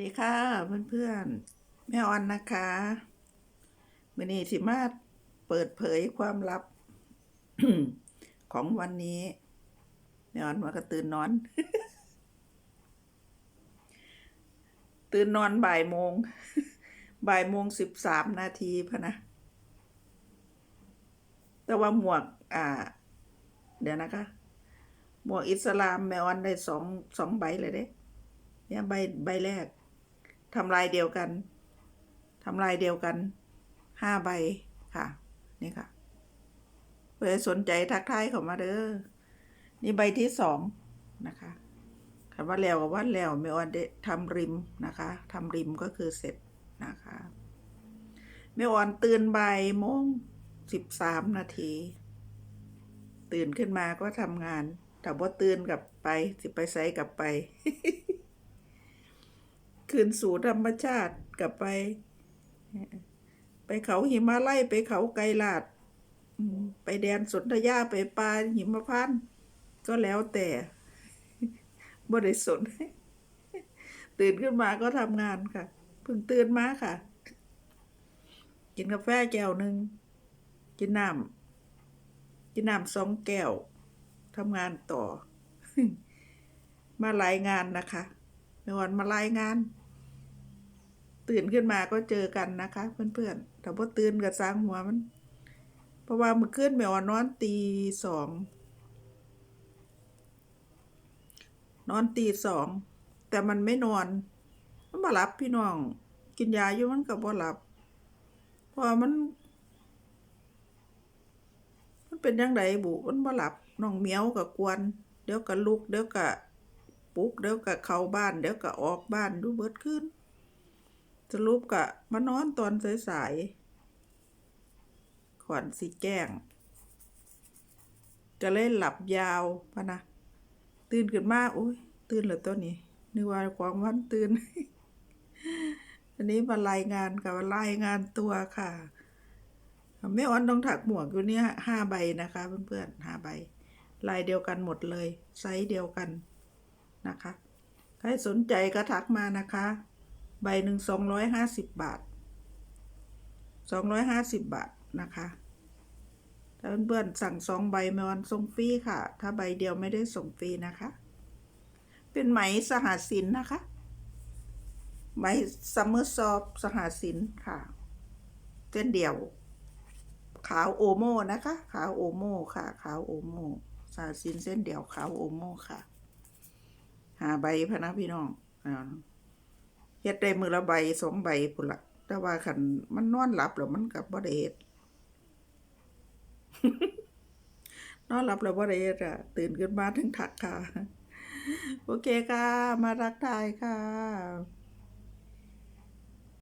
ดีค่ะเพื่อนๆแม่ออนนะคะมือนี้สิมาเปิดเผยความลับ ของวันนี้แม่ออนมากระตื่นนอน ตื่นนอนบ่ายโมงบ่ายโมงสิบสามนาทีพะนะ แต่ว่าหมวก อ่า เดี๋ยวนะคะ หมวกอิสลามแม่ออนได้สองสองใบเลยเด้เนี่ยใบใบแรก ทำลายเดียวกันทำลายเดียวกันห้าใบค่ะ นี่ค่ะเพื่อสนใจทักทายเข้ามาเด้อนี่ใบที่สองนะคะคำว่าแล้วกับว่าแล้วไม่ออนได้ทำริมนะคะทำริมก็คือเสร็จนะคะไม่ออนตื่นบ่ายโมงสิบสามนาทีตื่นขึ้นมาก็ทำงาน แต่ว่าตื่นกลับไป สิไปใส่กลับไป คืนสู่ธรรมชาติกลับไป ไปเขาหิมาไล่ไปเขาไกรลาดไปแดนสนธยาไปปลาหิมพานก็แล้วแต่บริสุทธิ์ตื่นขึ้นมาก็ทำงานค่ะเพิ่งตื่นมาค่ะ กินกาแฟแก้วหนึ่งกินน้ำกินน้ำสองแก้วทำงานต่อ มารายงานนะคะในวันมารายงาน ตื่นขึ้นมาก็เจอกันนะคะ เพื่อนๆแต่พอตื่นกับสร้างหัวมัน เพราะว่าเมื่อคืนแมวนอนตีสองนอนตีสอง แต่มันไม่นอน มันมาหลับพี่น้อง กินยาอยู่มันก็บ่หลับ เพราะมัน มันเป็นยังไงบุมันบ่หลับน้องเมียวกับกวน เดี๋ยวก็ลุก เดี๋ยวก็ปลุก เดี๋ยวก็เข้าบ้าน เดี๋ยวก็ออกบ้านดูเบิดขึ้น สรุปกะมานอนตอนสายๆขวัญสิแจ้งจะเล่นหลับยาวพะนะ ตื่นขึ้นมาโอ้ย ตื่นเหรือตัวนี้นึกว่าความวันตื่น อันนี้มารายงานกับรายงานตัวค่ะแม่ออนต้องถักหมวกอยู่เนี่ยห้าใบนะคะเพื่อนๆห้าใบ ลายเดียวกันหมดเลย ไซส์เดียวกันนะคะ ใครสนใจก็ทักมานะคะ ใบหนึ่งสองร้อยห้าสิบบาทสองร้อยห้าสิบบาทนะคะถ้าเพื่อนๆสั่งสองใบมวันส่งฟรีค่ะ ถ้าใบเดียวไม่ได้ส่งฟรีนะคะ เป็นไหมสหสินนะคะ ไหมซัมเมอร์ซอฟสหสินค่ะเส้นเดียว ขาวโอโมนะคะ ขาวโอโมค่ะ ขาวโอโมสหสินเส้นเดียวขาวโอโมค่ะ หาใบพะนะพี่น้องอ่า เฮ็ดได้มือละใบสองใบพุ่นละแต่ว่าคันมันนอนหลับแล้วมันกับบ่ได้เฮ็ดนอนหลับแล้วบ่ได้เฮ็ดอะ ตื่นขึ้นมาถึงทักค่ะ โอเคค่ะ มารักทายค่ะ